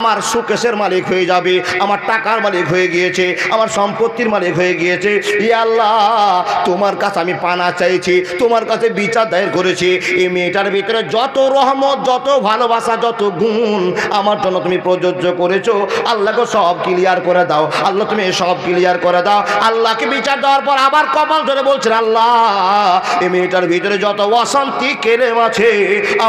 আমার সুকেশের মালিক হয়ে যাবে, আমার টাকার মালিক হয়ে গিয়েছে, আমার সম্পত্তির মালিক হয়ে গিয়েছে। ই আল্লাহ, তোমার কাছে আমি পানা চাইছি, তোমার কাছে বিচার দায়ের করেছি। এই মেয়েটার ভিতরে যত রহমত, যত ভালোবাসা, যত গুণ আমার জন্য তুমি প্রযোজ্য করেছ। আল্লাহকে সব ক্লিয়ার করে দাও। আল্লাহ, তুমি সব ক্লিয়ার করে দাও। আল্লাহকে বিচার দেওয়ার পর আবার কপাল ধরে বলছেন, আল্লাহ, এই মেয়েটার ভিতরে যত অশান্তি কেলেম আছে,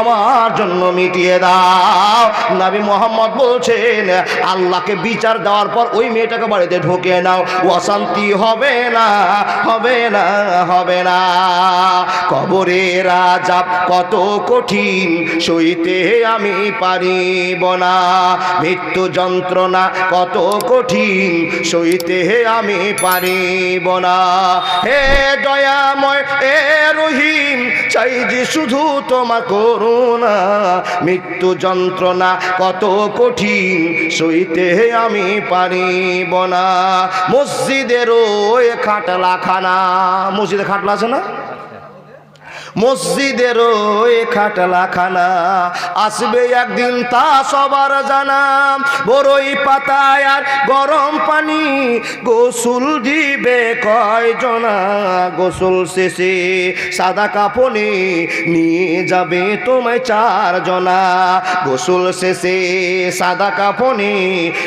আমার জন্য মিটিয়ে দাও। নাবি মোহাম্মদ বলছেন, আল্লাহকে বিচার দেওয়ার পর ওই মেয়েটাকে বাড়িতে ঢুকে নাও। অশান্তি হবে না হবে না হবে না। কবরে রাজা কত কঠিন, সইতে আমি পারিব না। মৃত্যু যন্ত্রণা কত কঠিন, সইতে আমি পারিব না। হে দয়াময়, হে রহিম, চাই যে শুধু তোমার করুণা। মৃত্যু যন্ত্রণা কত কঠিন সইতে আমি পারিব না। মসজিদেরও খাটলা খানা মসজিদে খাটলা আছে না? মসজিদের ওই খাটলা খানা আসবে একদিন তা সবার জানা। বড়ই পাতায় আর গরম পানি, গোসল দিবে কয়জনা? গোসল শেষে সাদা কাপনে নিয়ে যাবে তোমায় চারজনা। গোসল শেষে সাদা কাপনে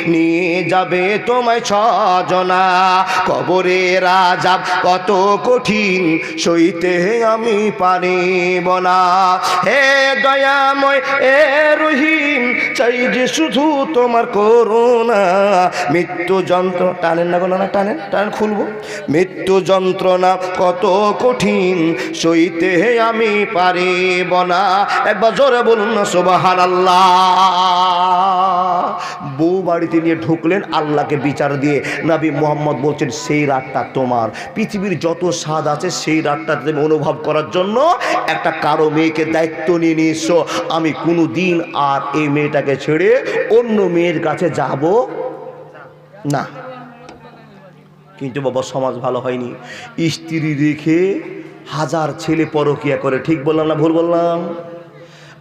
নিয়ে যাবে তোমায় ছজনা। কবরে রাজা কত কঠিন, সইতে আমি পারিব না হে দয়াময় এ রহিম, চাই যে শুধু তোমার করুণা। মৃত্যু যন্ত্র টানেন না না টানেন টানেন, খুলবো। মৃত্যু যন্ত্রণা কত কঠিন, সইতে আমি পারিব না একবার জোরে বলুন না সোবাহান আল্লাহ বউ বাড়িতে নিয়ে ঢুকলেন আল্লাহকে বিচার দিয়ে। নবী মোহাম্মদ বলছেন, সেই রাতটা তোমার। পৃথিবীর যত স্বাদ আছে সেই রাতটা তুমি অনুভব করার জন্য একটা কারও মেয়েকে দায়িত্ব নিয়ে নিয়েছ, আমি কোনো দিন আর এই মেয়েটাকে ছেড়ে অন্য মেয়ের কাছে যাব না। কিন্তু বাবা, সমাজ ভালো হয়নি। স্ত্রী রেখে হাজার ছেলে পরকিয়া করে, ঠিক বললাম না ভুল বললাম?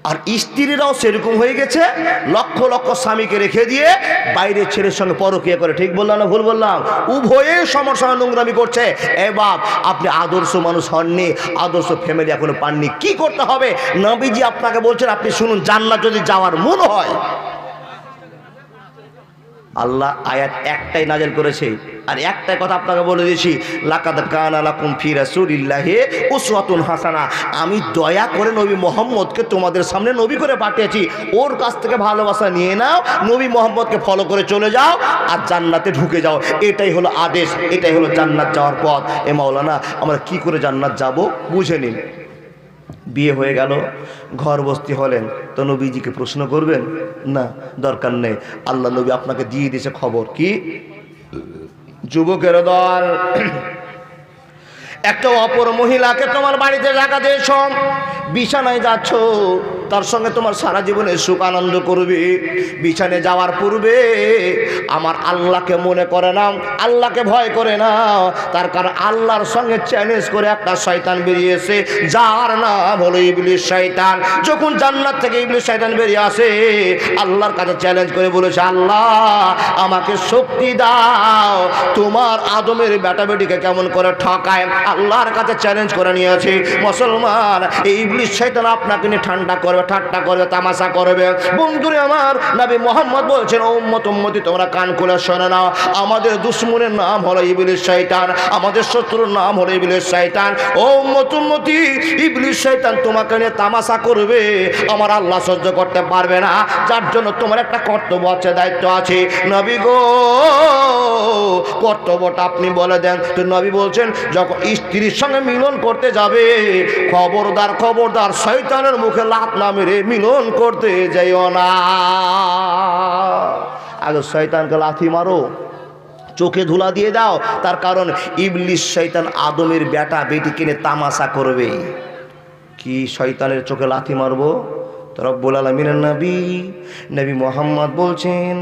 আর স্ত্রীরাও সেরকম হয়ে গেছে, লক্ষ লক্ষ স্বামীকে রেখে দিয়ে বাইরে ছেলের সঙ্গে পরকিয়া করে। ঠিক বললাম না ভুল বললাম? উভয়ে সমস্যা নোংরামি করছে। এ বাপ, আপনি আদর্শ মানুষ হননি, আদর্শ ফ্যামিলি এখনও পাননি। কি করতে হবে? নবীজি আপনাকে বলছেন, আপনি শুনুন, জান্নাত যদি যাওয়ার মন হয় আল্লাহ আয়াত একটাই নাজেল করেছে। আর একটাই কথা আপনাকে বলে দিয়েছি, লাকাদ কান আলাকুম ফি রাসূলিল্লাহি উসওয়াতুন হাসানা। আমি দয়া করে নবী মোহাম্মদকে তোমাদের সামনে নবী করে পাঠিয়েছি। ওর কাছ থেকে ভালোবাসা নিয়ে নাও, নবী মোহাম্মদকে ফলো করে চলে যাও আর জান্নাতে ঢুকে যাও। এটাই হলো আদেশ, এটাই হলো জান্নাত যাওয়ার পথ। এ মাওলানা, আমরা কি করে জান্নাত যাব? বুঝে নিন। বিয়ে হয়ে গেল, ঘর বস্তি হলেন। তো নবীজিকে প্রশ্ন করবেন, না, দরকার নেই। আল্লাহ নবী আপনাকে দিয়ে দিয়েছে খবর কি? যুবকের দল, একটা অপর মহিলাকে তোমার বাড়িতে জায়গা দিয়েছ, বিছানায় যাচ্ছ তার সঙ্গে তোমার সারা জীবনে সুখ আনন্দ করবে। বিছানে যাওয়ার পূর্বে আমার আল্লাহকে মনে করে না আল্লাহকে ভয় করে নাও। তার কারণ আল্লাহর সঙ্গে চ্যালেঞ্জ করে একটা শয়তান বেরিয়েছে, যার নাম হলো ইবলিশ শয়তান। যখন জান্নাত থেকে ইবলিশ শয়তান বেরিয়ে আসে, আল্লাহর কাছে চ্যালেঞ্জ করে বলেছে, আল্লাহ, আমাকে শক্তি দাও। তোমার আদমের বেটা বেটিকে কেমন করে ঠকায়? আল্লাহর কাছে চ্যালেঞ্জ করে নিয়েছে, মুসলমান, এই ইবলিশ শয়তান আপনাকে নিয়ে ঠান্ডা করবে, ঠাট্টা করবে, তামাশা করবে। বন্ধুরে আমার, নবী মোহাম্মদ বলছেন, ও উম্মত তোমরা কান খুলে শোনে নাও আমাদের দুশ্মনের নাম হলো ইবলিশ শয়তান, আমাদের শত্রুর নাম হলো ইবলিশ শয়তান। ও উম্মত, উম্মতি ইবলিশ শয়তান তোমাকে নিয়ে তামাশা করবে। আমার আল্লাহ সহ্য করতে পারবে না, যার জন্য তোমার একটা কর্তব্য আছে, দায়িত্ব আছে। নবী গো, কর্তব্যটা আপনি বলে দেন। তো নবী বলছেন, যখন স্ত্রীর সঙ্গে মিলন করতে যাবে, খবরদার খবরদার, শয়তানের মুখে লাত না মেরে মিলন করতে যাইও না। আগে শয়তানকে লাথি মারো, চোখে ধুলা দিয়ে দাও, তার কারণ ইবলিশ শয়তান আদমের বেটা বেটি কিনে তামাশা করবে। কি শয়তানের চোখে লাথি মারবো? রব্বুল আলমিনের নবী। নবী মোহাম্মদ বলছেন,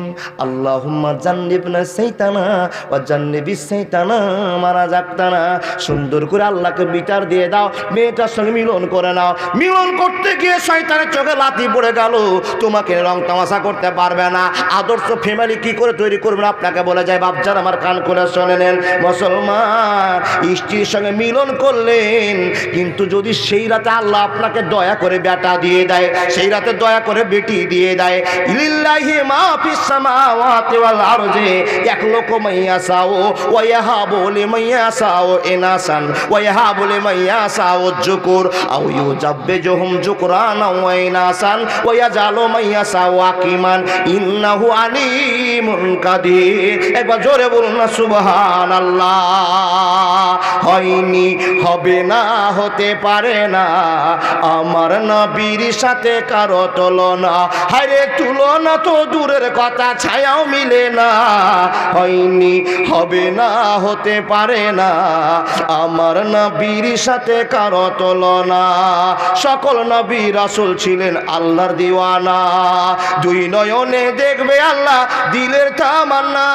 আল্লাহুম্মা জান্নিবনা সাইতানা ওয়া জান্নিবিস সাইতানা মারা যাকতানা সুন্দর করে আল্লাহকে বিচার দিয়ে দাও, মেয়েটার সঙ্গে মিলন করে নাও। মিলন করতে গিয়ে শয়তানের চোখে লাথি পড়ে গেল। তোমাকে রং তামাশা করতে পারবে না। আদর্শ ফ্যামিলি কি করে তৈরি করবেন আপনাকে বলে যায় বাপজার আমার কান খুলে শুনে নেন। মুসলমান, স্ত্রীর সঙ্গে মিলন করলেন, কিন্তু যদি সেই রাতে আল্লাহ আপনাকে দয়া করে বেটা দিয়ে দেয় সেই রাতে দয়া করে বেটি দিয়ে দেয়, লিল্লাহি মা ফিস সামাওয়াতি ওয়াল আরজি ইয়াখলুকু মান ইয়াশাউ ওয়া ইয়াহাবু লিমান ইয়াশাউ ইনাসান ওয়া ইয়াহাবু লিমান ইয়াশাউ যুকুর, আও ইউজাব্বিজুহুম যুকরানা ওয়া ইনাসান ওয়া ইয়াজালু মান ইয়াশাউ আকিমান, ইন্নাহু আলিমুন কাদির। একবার জোরে বলুন না, সুবহানাল্লাহ। হয়নি, হবে না, হতে পারে না। আমার নবীর সাথে কারও তুলনা। হায়রে তুলনা তো দূরের কথা, ছায়াও মিলে না। হয়নি, হবে না, হতে পারে না। আমার নবীর সাথে কারও তুলনা। সকল নবী রাসূল ছিলেন আল্লাহর দিওয়ানা। দুই নয়নে দেখবে আল্লাহ দিলের তামান্না।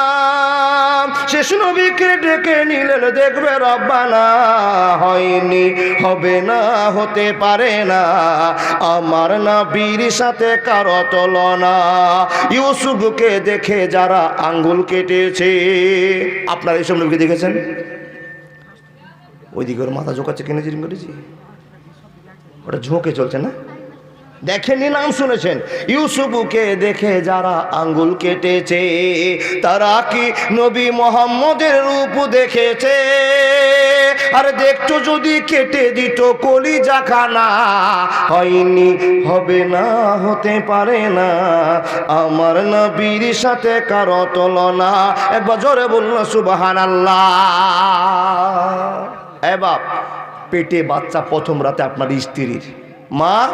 শেষ নবীকে ডেকে নিলেন, দেখবে রব্বানা। হয়নি, হবে না, হতে পারে না। আমার নবীর সাথে কারও তুলনা। ইউসুফকে দেখে যারা আঙ্গুল কেটেছে, আপনারা এইসব নবীকে দেখেছেন? ওইদিকে ওর মাথা ঝোঁকাচ্ছে কেন জিরিং করেছি? ওটা ঝোঁকে চলছে না? দেখেননি নাম শুনেছেন। ইউসুফকে দেখে যারা আঙ্গুল কেটেছে, তারা কি নবী মোহাম্মদের রূপ দেখেছে? আর দেখতো যদি কেটে দিত কলি জাখানা হয়নি, হবে না, হতে পারে না। আমার নবীর সাথে কারও তুলনা একবার জোরে বলল সুবাহান আল্লাহ এ বাপ, পেটে বাচ্চা প্রথম রাতে আপনার স্ত্রীর। মা,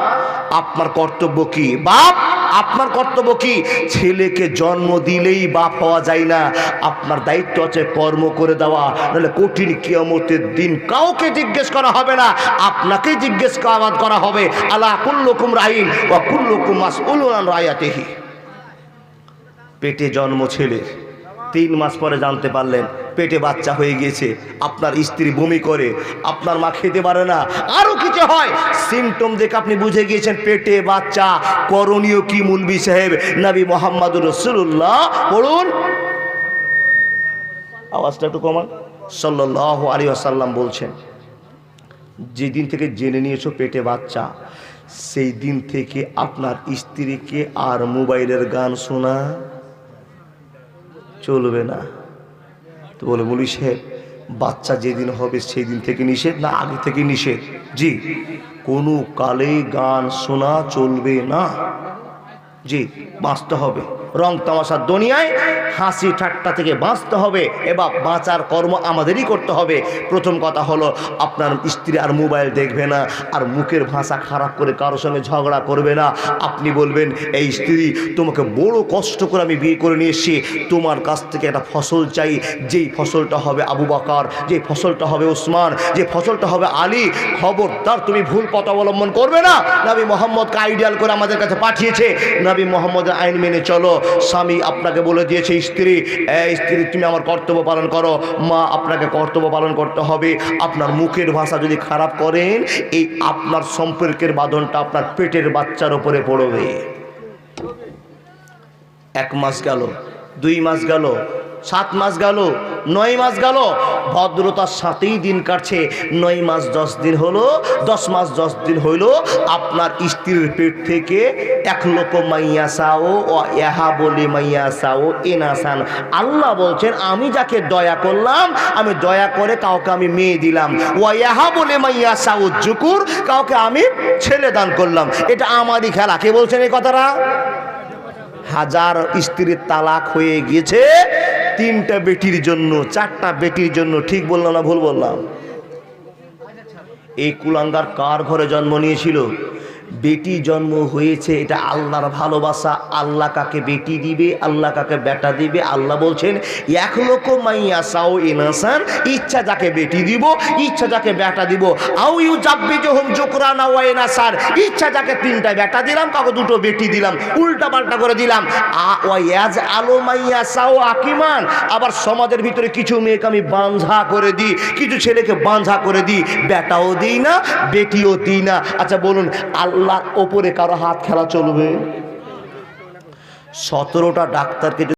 আপনার কর্তব্য কি? বাপ, আপনার কর্তব্য কি? ছেলেকে জন্ম দিলেই বাপ হওয়া যায় না। আপনার দায়িত্ব আছে কর্ম করে দেওয়া। নাহলে কঠিন কিয়ামতের দিন কাউকে জিজ্ঞেস করা হবে না। আপনাকেই জিজ্ঞেস করা- হবে আল্লাহ কুল্লুকুম রাহিম ও কুল্লুকুম মাস উলুনান রায়াতেহি? পেটে জন্ম ছেলের। তিন মাস পরে জানতে পারলেন, পেটে বাচ্চা হয়ে গিয়েছে। আপনার স্ত্রী বমি করে, আপনার মা খেতে পারে না। আরও কিছু হয়। সিমটম দেখে আপনি বুঝে গিয়েছেন, পেটে বাচ্চা। করণীয় কি মুলবি সাহেব? নবী মোহাম্মদুর রসুল্লাহ পড়ুন। আওয়াজটা একটু কমান। সাল্লাহ আলী আসাল্লাম বলছেন, যেদিন থেকে জেনে নিয়েছো পেটে বাচ্চা, সেই দিন থেকে আপনার স্ত্রীকে আর মোবাইলের গান শোনা চলবে না। তো বলে, বলি, সাহেব, বাচ্চা যেদিন হবে সেই দিন থেকে নিষেধ না আগে থেকে নিষেধ? জি, কোনো কালে গান শোনা চলবে না। জি, বাঁচতে হবে। রং তামাশার দুনিয়ায় হাসি ঠাট্টা থেকে বাঁচতে হবে এবার বাঁচার কর্ম আমাদেরই করতে হবে। প্রথম কথা হলো, আপনার স্ত্রী আর মোবাইল দেখবে না, আর মুখের ভাষা খারাপ করে কারোর সঙ্গে ঝগড়া করবে না। আপনি বলবেন, এই স্ত্রী, তোমাকে বড় কষ্ট করে আমি বিয়ে করে নিয়ে এসেছি। তোমার কাছ থেকে একটা ফসল চাই। যেই ফসলটা হবে আবু বাকার যে ফসলটা হবে ওসমান, যে ফসলটা হবে আলী, খবরদার তুমি ভুল পথ অবলম্বন করবে না। নবী মোহাম্মদকে আইডিয়াল করে আমাদের কাছে পাঠিয়েছে। নবী মোহাম্মদের আইন মেনে চলো। স্বামী আপনাকে বলে দিয়েছে, স্ত্রী স্ত্রী, তুমি আমার কর্তব্য পালন করো। মা, আপনাকে কর্তব্য পালন করতে হবে। আপনার মুখের ভাষা যদি খারাপ করেন, এই আপনার সম্পর্কের বাঁধনটা আপনার পেটের বাচ্চার ওপরে পড়বে। এক মাস গেল, দুই মাস গেল, সাত মাস গেল নয় মাস গেল, ভদ্রতার সাথেই দিন কাটছে। নয় মাস দশ দিন হলো, দশ মাস দশ দিন হইল, আপনার স্ত্রীর পেট থেকে এক লোক মাইয়া সাও ও এহা বলে মাইয়া সাও এনাসান আল্লাহ বলছেন, আমি যাকে দয়া করলাম, আমি দয়া করে কাউকে আমি মেয়ে দিলাম। ও এহা বলে মাইয়া সাও জুকুর কাউকে আমি ছেলে দান করলাম। এটা আমারই খেলা। কে বলছেন এই কথাটা? হাজার স্ত্রীর তালাক হয়ে গিয়েছে তিনটা বেটির জন্য, চারটা বেটির জন্য ঠিক বললাম না ভুল বললাম? এই কুলাঙ্গার কার ঘরে জন্ম নিয়েছিল? বেটি জন্ম হয়েছে, এটা আল্লাহর ভালোবাসা। আল্লাহ কাকে বেটি দিবে, আল্লাহ কাকে বেটা দিবে, আল্লাহ বলছেন, এক লক্ষ মাইয়া সাও ইনাসান, ইচ্ছা যাকে বেটি দিব, ইচ্ছা যাকে বেটা দিব। আউ ইউ যাব্বি জহম জোকরানা ওয়াইনাসার ইচ্ছা যাকে তিনটা বেটা দিলাম, কাউকে দুটো বেটি দিলাম উল্টা পাল্টা করে দিলাম। আ ওয়াজ আলো মাইয়া সাও আকিমান, আবার সমাজের ভিতরে কিছু মেয়েকে আমি বাঁঝা করে দিই, কিছু ছেলেকে বাঁঝা করে দিই, বেটাও দিই না, বেটিও দিই না। আচ্ছা বলুন আল্লাহ ওপরে কারও হাত খেলা চলবে। সতেরোটা ডাক্তারকে